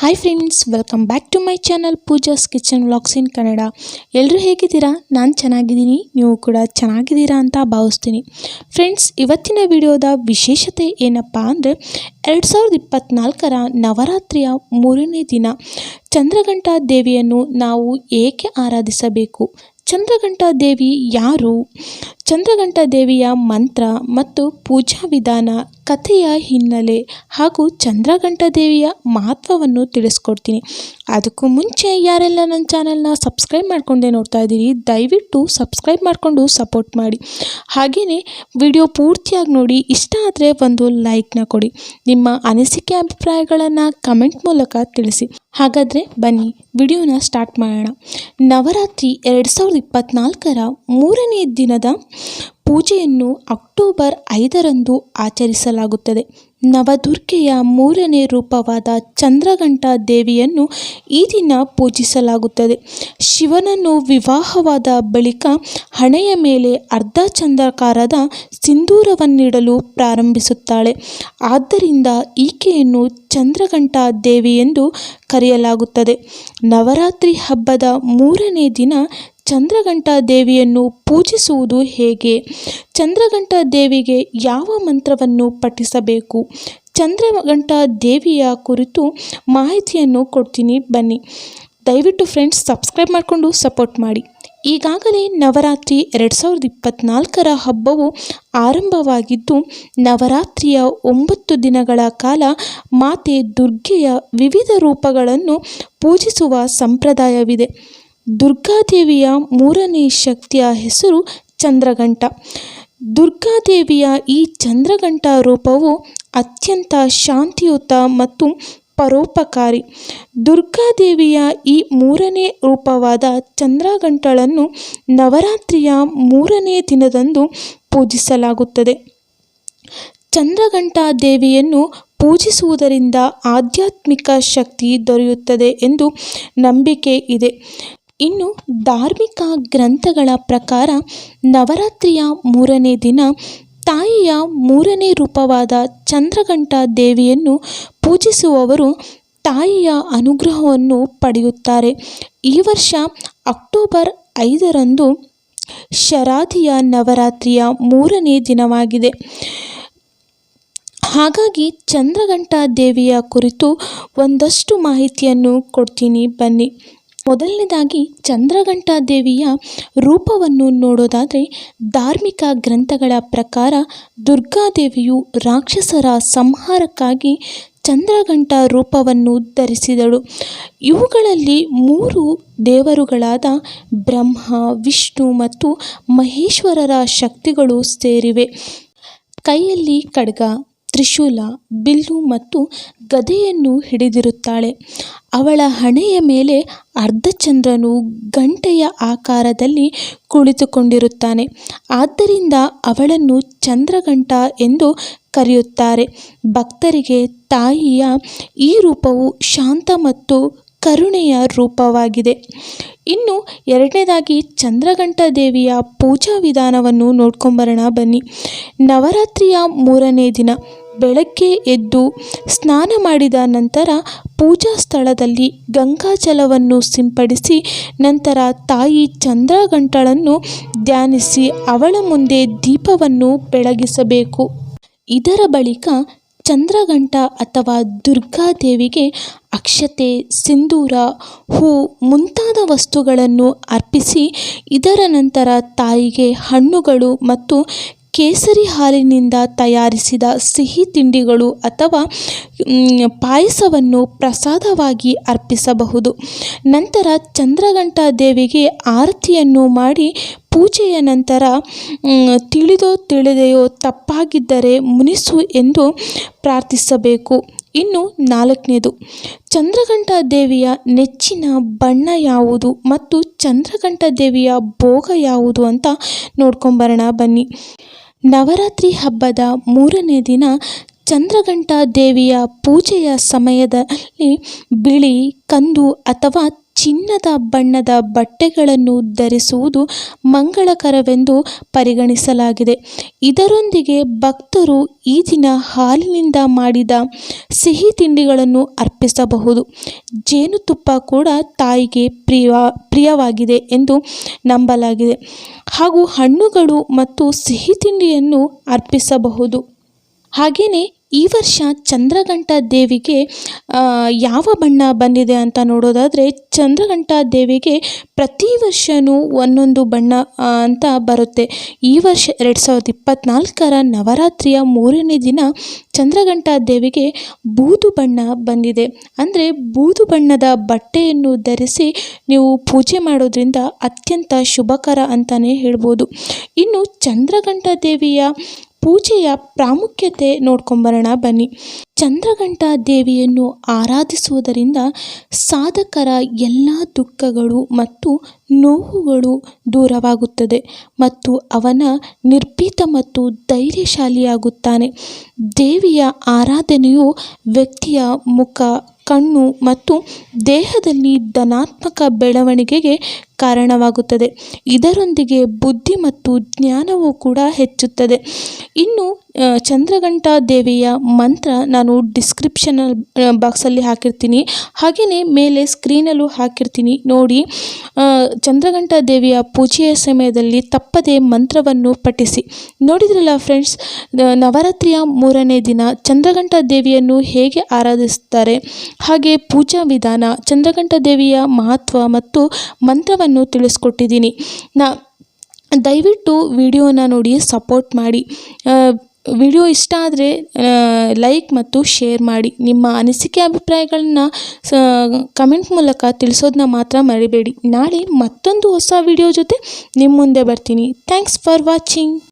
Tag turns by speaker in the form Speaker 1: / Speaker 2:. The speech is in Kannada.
Speaker 1: Hi friends welcome back to my channel Pooja's kitchen vlogs in Kannada ಎಲ್ಲರೂ ಹೇಗಿದ್ದೀರಾ? ನಾನು ಚೆನ್ನಾಗಿದ್ದೀನಿ, ನೀವು ಕೂಡ ಚೆನ್ನಾಗಿದ್ದೀರಾ ಅಂತ ಭಾವಿಸ್ತೀನಿ. ಫ್ರೆಂಡ್ಸ್ ಇವತ್ತಿನ ವಿಡಿಯೋದ ವಿಶೇಷತೆ ಏನಪ್ಪ ಅಂದರೆ, ಎರಡು ಸಾವಿರದ ಇಪ್ಪತ್ತ್ನಾಲ್ಕರ ನವರಾತ್ರಿಯ ಮೂರನೇ ದಿನ, ಚಂದ್ರಘಂಟಾ ದೇವಿಯನ್ನು ನಾವು ಏಕೆ ಆರಾಧಿಸಬೇಕು? ಚಂದ್ರಘಂಟಾ ದೇವಿ ಯಾರು? ಚಂದ್ರಘಂಟ ದೇವಿಯ ಮಂತ್ರ ಮತ್ತು ಪೂಜಾ ವಿಧಾನ ಕಥೆಯ ಹಿನ್ನೆಲೆ ಹಾಗೂ ಚಂದ್ರಘಂಟ ದೇವಿಯ ಮಹತ್ವವನ್ನು ತಿಳಿಸ್ಕೊಡ್ತೀನಿ. ಅದಕ್ಕೂ ಮುಂಚೆ ಯಾರೆಲ್ಲ ನನ್ನ ಚಾನಲ್ನ ಸಬ್ಸ್ಕ್ರೈಬ್ ಮಾಡ್ಕೊಂಡೆ ನೋಡ್ತಾ ಇದ್ದೀರಿ, ದಯವಿಟ್ಟು ಸಬ್ಸ್ಕ್ರೈಬ್ ಮಾಡಿಕೊಂಡು ಸಪೋರ್ಟ್ ಮಾಡಿ. ಹಾಗೆಯೇ ವಿಡಿಯೋ ಪೂರ್ತಿಯಾಗಿ ನೋಡಿ, ಇಷ್ಟ ಆದರೆ ಒಂದು ಲೈಕ್ನ ಕೊಡಿ. ನಿಮ್ಮ ಅನಿಸಿಕೆ ಅಭಿಪ್ರಾಯಗಳನ್ನು ಕಮೆಂಟ್ ಮೂಲಕ ತಿಳಿಸಿ. ಹಾಗಾದರೆ ಬನ್ನಿ, ವಿಡಿಯೋನ ಸ್ಟಾರ್ಟ್ ಮಾಡೋಣ. ನವರಾತ್ರಿ ಎರಡು ಸಾವಿರದ ಇಪ್ಪತ್ತ್ನಾಲ್ಕರ ಮೂರನೇ ದಿನದ ಪೂಜೆಯನ್ನು ಅಕ್ಟೋಬರ್ ಐದರಂದು ಆಚರಿಸಲಾಗುತ್ತದೆ. ನವದುರ್ಗೆಯ ಮೂರನೇ ರೂಪವಾದ ಚಂದ್ರಘಂಟ ದೇವಿಯನ್ನು ಈ ದಿನ ಪೂಜಿಸಲಾಗುತ್ತದೆ. ಶಿವನನ್ನು ವಿವಾಹವಾದ ಬಳಿಕ ಹಣೆಯ ಮೇಲೆ ಅರ್ಧ ಚಂದ್ರಾಕಾರದ ಸಿಂಧೂರವನ್ನಿಡಲು ಪ್ರಾರಂಭಿಸುತ್ತಾಳೆ. ಆದ್ದರಿಂದ ಈಕೆಯನ್ನು ಚಂದ್ರಘಂಟ ದೇವಿ ಎಂದು ಕರೆಯಲಾಗುತ್ತದೆ. ನವರಾತ್ರಿ ಹಬ್ಬದ ಮೂರನೇ ದಿನ ಚಂದ್ರಘಂಟ ದೇವಿಯನ್ನು ಪೂಜಿಸುವುದು ಹೇಗೆ? ಚಂದ್ರಘಂಟ ದೇವಿಗೆ ಯಾವ ಮಂತ್ರವನ್ನು ಪಠಿಸಬೇಕು? ಚಂದ್ರಘಂಟ ದೇವಿಯ ಕುರಿತು ಮಾಹಿತಿಯನ್ನು ಕೊಡ್ತೀನಿ, ಬನ್ನಿ. ದಯವಿಟ್ಟು ಫ್ರೆಂಡ್ಸ್ ಸಬ್ಸ್ಕ್ರೈಬ್ ಮಾಡಿಕೊಂಡು ಸಪೋರ್ಟ್ ಮಾಡಿ. ಈಗಾಗಲೇ ನವರಾತ್ರಿ ಎರಡು ಸಾವಿರದ ಇಪ್ಪತ್ತ್ನಾಲ್ಕರ ಹಬ್ಬವು ಆರಂಭವಾಗಿದ್ದು, ನವರಾತ್ರಿಯ ಒಂಬತ್ತು ದಿನಗಳ ಕಾಲ ಮಾತೆ ದುರ್ಗೆಯ ವಿವಿಧ ರೂಪಗಳನ್ನು ಪೂಜಿಸುವ ಸಂಪ್ರದಾಯವಿದೆ. ದುರ್ಗಾದೇವಿಯ ಮೂರನೇ ಶಕ್ತಿಯ ಹೆಸರು ಚಂದ್ರಘಂಟ. ದುರ್ಗಾದೇವಿಯ ಈ ಚಂದ್ರಘಂಟ ರೂಪವು ಅತ್ಯಂತ ಶಾಂತಿಯುತ ಮತ್ತು ಪರೋಪಕಾರಿ. ದುರ್ಗಾದೇವಿಯ ಈ ಮೂರನೇ ರೂಪವಾದ ಚಂದ್ರಗಂಟಳನ್ನು ನವರಾತ್ರಿಯ ಮೂರನೇ ದಿನದಂದು ಪೂಜಿಸಲಾಗುತ್ತದೆ. ಚಂದ್ರಘಂಟ ದೇವಿಯನ್ನು ಪೂಜಿಸುವುದರಿಂದ ಆಧ್ಯಾತ್ಮಿಕ ಶಕ್ತಿ ದೊರೆಯುತ್ತದೆ ಎಂದು ನಂಬಿಕೆ ಇದೆ. ಇನ್ನು ಧಾರ್ಮಿಕ ಗ್ರಂಥಗಳ ಪ್ರಕಾರ ನವರಾತ್ರಿಯ ಮೂರನೇ ದಿನ ತಾಯಿಯ ಮೂರನೇ ರೂಪವಾದ ಚಂದ್ರಘಂಟ ದೇವಿಯನ್ನು ಪೂಜಿಸುವವರು ತಾಯಿಯ ಅನುಗ್ರಹವನ್ನು ಪಡೆಯುತ್ತಾರೆ. ಈ ವರ್ಷ ಅಕ್ಟೋಬರ್ ಐದರಂದು ಶರಾಧಿಯ ನವರಾತ್ರಿಯ ಮೂರನೇ ದಿನವಾಗಿದೆ. ಹಾಗಾಗಿ ಚಂದ್ರಘಂಟ ದೇವಿಯ ಕುರಿತು ಒಂದಷ್ಟು ಮಾಹಿತಿಯನ್ನು ಕೊಡ್ತೀನಿ ಬನ್ನಿ. ಮೊದಲನೇದಾಗಿ ಚಂದ್ರಘಂಟಾ ದೇವಿಯ ರೂಪವನ್ನು ನೋಡೋದಾದರೆ ಧಾರ್ಮಿಕ ಗ್ರಂಥಗಳ ಪ್ರಕಾರ ದುರ್ಗಾದೇವಿಯು ರಾಕ್ಷಸರ ಸಂಹಾರಕ್ಕಾಗಿ ಚಂದ್ರಘಂಟ ರೂಪವನ್ನು ಧರಿಸಿದಳು. ಇವುಗಳಲ್ಲಿ ಮೂರು ದೇವರುಗಳಾದ ಬ್ರಹ್ಮ, ವಿಷ್ಣು ಮತ್ತು ಮಹೇಶ್ವರರ ಶಕ್ತಿಗಳು ಸೇರಿವೆ. ಕೈಯಲ್ಲಿ ಖಡ್ಗ, ತ್ರಿಶೂಲ, ಬಿಲ್ಲು ಮತ್ತು ಗದೆಯನ್ನು ಹಿಡಿದಿರುತ್ತಾಳೆ. ಅವಳ ಹಣೆಯ ಮೇಲೆ ಅರ್ಧಚಂದ್ರನು ಗಂಟೆಯ ಆಕಾರದಲ್ಲಿ ಕುಳಿತುಕೊಂಡಿರುತ್ತಾನೆ. ಆದ್ದರಿಂದ ಅವಳನ್ನು ಚಂದ್ರಗಂಟ ಎಂದು ಕರೆಯುತ್ತಾರೆ. ಭಕ್ತರಿಗೆ ತಾಯಿಯ ಈ ರೂಪವು ಶಾಂತ ಮತ್ತು ಕರುಣೆಯ ರೂಪವಾಗಿದೆ. ಇನ್ನು ಎರಡನೇದಾಗಿ ಚಂದ್ರಗಂಟ ದೇವಿಯ ಪೂಜಾ ವಿಧಾನವನ್ನು ನೋಡ್ಕೊಂಬರೋಣ ಬನ್ನಿ. ನವರಾತ್ರಿಯ ಮೂರನೇ ದಿನ. ಬೆಳಗ್ಗೆ ಎದ್ದು ಸ್ನಾನ ಮಾಡಿದ ನಂತರ ಪೂಜಾ ಸ್ಥಳದಲ್ಲಿ ಗಂಗಾಜಲವನ್ನು ಸಿಂಪಡಿಸಿ ನಂತರ ತಾಯಿ ಚಂದ್ರಗಂಟಳನ್ನು ಧ್ಯಾನಿಸಿ ಅವಳ ಮುಂದೆ ದೀಪವನ್ನು ಬೆಳಗಿಸಬೇಕು. ಇದರ ಬಳಿಕ ಚಂದ್ರಗಂಟ ಅಥವಾ ದುರ್ಗಾದೇವಿಗೆ ಅಕ್ಷತೆ, ಸಿಂಧೂರ, ಹೂ ಮುಂತಾದ ವಸ್ತುಗಳನ್ನು ಅರ್ಪಿಸಿ, ಇದರ ನಂತರ ತಾಯಿಗೆ ಹಣ್ಣುಗಳು ಮತ್ತು ಕೇಸರಿ ಹಾಲಿನಿಂದ ತಯಾರಿಸಿದ ಸಿಹಿ ತಿಂಡಿಗಳು ಅಥವಾ ಪಾಯಸವನ್ನು ಪ್ರಸಾದವಾಗಿ ಅರ್ಪಿಸಬಹುದು. ನಂತರ ಚಂದ್ರಘಂಟ ದೇವಿಗೆ ಆರತಿಯನ್ನು ಮಾಡಿ ಪೂಜೆಯ ನಂತರ ತಿಳಿದೋ ತಿಳಿದೆಯೋ ತಪ್ಪಾಗಿದ್ದರೆ ಮುನಿಸು ಎಂದು ಪ್ರಾರ್ಥಿಸಬೇಕು. ಇನ್ನು ನಾಲ್ಕನೇದು, ಚಂದ್ರಘಂಟ ದೇವಿಯ ನೆಚ್ಚಿನ ಬಣ್ಣ ಯಾವುದು ಮತ್ತು ಚಂದ್ರಘಂಟ ದೇವಿಯ ಭೋಗ ಯಾವುದು ಅಂತ ನೋಡ್ಕೊಂಬರೋಣ ಬನ್ನಿ. ನವರಾತ್ರಿ ಹಬ್ಬದ ಮೂರನೇ ದಿನ ಚಂದ್ರಘಂಟ ದೇವಿಯ ಪೂಜೆಯ ಸಮಯದಲ್ಲಿ ಬಿಳಿ ಕಂದು ಅಥವಾ ಚಿನ್ನದ ಬಣ್ಣದ ಬಟ್ಟೆಗಳನ್ನು ಧರಿಸುವುದು ಮಂಗಳಕರವೆಂದು ಪರಿಗಣಿಸಲಾಗಿದೆ. ಇದರೊಂದಿಗೆ ಭಕ್ತರು ಈ ದಿನ ಹಾಲಿನಿಂದ ಮಾಡಿದ ಸಿಹಿ ತಿಂಡಿಗಳನ್ನು ಅರ್ಪಿಸಬಹುದು. ಜೇನುತುಪ್ಪ ಕೂಡ ತಾಯಿಗೆ ಪ್ರಿಯ ಪ್ರಿಯವಾಗಿದೆ ಎಂದು ನಂಬಲಾಗಿದೆ. ಹಾಗೂ ಹಣ್ಣುಗಳು ಮತ್ತು ಸಿಹಿ ತಿಂಡಿಯನ್ನು ಅರ್ಪಿಸಬಹುದು. ಹಾಗೆಯೇ ಈ ವರ್ಷ ಚಂದ್ರಘಂಟ ದೇವಿಗೆ ಯಾವ ಬಣ್ಣ ಬಂದಿದೆ ಅಂತ ನೋಡೋದಾದರೆ ಚಂದ್ರಘಂಟ ದೇವಿಗೆ ಪ್ರತಿ ವರ್ಷವೂ ಒಂದೊಂದು ಬಣ್ಣ ಅಂತ ಬರುತ್ತೆ. ಈ ವರ್ಷ ಎರಡು ಸಾವಿರದ ಇಪ್ಪತ್ತ್ನಾಲ್ಕರ ನವರಾತ್ರಿಯ ಮೂರನೇ ದಿನ ಚಂದ್ರಘಂಟ ದೇವಿಗೆ ಬೂದು ಬಣ್ಣ ಬಂದಿದೆ. ಅಂದರೆ ಬೂದು ಬಣ್ಣದ ಬಟ್ಟೆಯನ್ನು ಧರಿಸಿ ನೀವು ಪೂಜೆ ಮಾಡೋದ್ರಿಂದ ಅತ್ಯಂತ ಶುಭಕರ ಅಂತಲೇ ಹೇಳ್ಬೋದು. ಇನ್ನು ಚಂದ್ರಘಂಟ ದೇವಿಯ ಪೂಜೆಯ ಪ್ರಾಮುಖ್ಯತೆ ನೋಡ್ಕೊಂಬರೋಣ ಬನ್ನಿ. ಚಂದ್ರಘಂಟ ದೇವಿಯನ್ನು ಆರಾಧಿಸುವುದರಿಂದ ಸಾಧಕರ ಎಲ್ಲ ದುಃಖಗಳು ಮತ್ತು ನೋವುಗಳು ದೂರವಾಗುತ್ತದೆ ಮತ್ತು ಅವನ ನಿರ್ಭೀತ ಮತ್ತು ಧೈರ್ಯಶಾಲಿಯಾಗುತ್ತಾನೆ. ದೇವಿಯ ಆರಾಧನೆಯು ವ್ಯಕ್ತಿಯ ಮುಖ, ಕಣ್ಣು ಮತ್ತು ದೇಹದಲ್ಲಿ ಧನಾತ್ಮಕ ಬೆಳವಣಿಗೆಗೆ ಕಾರಣವಾಗುತ್ತದೆ. ಇದರೊಂದಿಗೆ ಬುದ್ಧಿ ಮತ್ತು ಜ್ಞಾನವೂ ಕೂಡ ಹೆಚ್ಚುತ್ತದೆ. ಇನ್ನು ಚಂದ್ರಘಂಟಾ ದೇವಿಯ ಮಂತ್ರ ನಾನು ಡಿಸ್ಕ್ರಿಪ್ಷನ್ ಬಾಕ್ಸಲ್ಲಿ ಹಾಕಿರ್ತೀನಿ. ಹಾಗೆಯೇ ಮೇಲೆ ಸ್ಕ್ರೀನಲ್ಲೂ ಹಾಕಿರ್ತೀನಿ. ನೋಡಿ ಚಂದ್ರಘಂಟಾ ದೇವಿಯ ಪೂಜೆಯ ಸಮಯದಲ್ಲಿ ತಪ್ಪದೇ ಮಂತ್ರವನ್ನು ಪಠಿಸಿ. ನೋಡಿದ್ರಲ್ಲ ಫ್ರೆಂಡ್ಸ್ ನವರಾತ್ರಿಯ ಮೂರನೇ ದಿನ ಚಂದ್ರಘಂಟಾ ದೇವಿಯನ್ನು ಹೇಗೆ ಆರಾಧಿಸುತ್ತಾರೆ ಹಾಗೆ ಪೂಜಾ ವಿಧಾನ ಚಂದ್ರಘಂಟಾ ದೇವಿಯ ಮಹತ್ವ ಮತ್ತು ಮಂತ್ರವನ್ನು ತಿಳಿಸ್ಕೊಟ್ಟಿದ್ದೀನಿ. ನಾ, ದಯವಿಟ್ಟು ವಿಡಿಯೋನ ನೋಡಿ, ಸಪೋರ್ಟ್ ಮಾಡಿ. ವಿಡಿಯೋ ಇಷ್ಟ ಆದರೆ ಲೈಕ್ ಮತ್ತು ಶೇರ್ ಮಾಡಿ. ನಿಮ್ಮ ಅನಿಸಿಕೆ ಅಭಿಪ್ರಾಯಗಳನ್ನ ಕಮೆಂಟ್ ಮೂಲಕ ತಿಳಿಸೋದನ್ನ ಮಾತ್ರ ಮರಿಬೇಡಿ. ನಾಳೆ ಮತ್ತೊಂದು ಹೊಸ ವಿಡಿಯೋ ಜೊತೆ ನಿಮ್ಮ ಮುಂದೆ ಬರ್ತೀನಿ. Thanks for watching.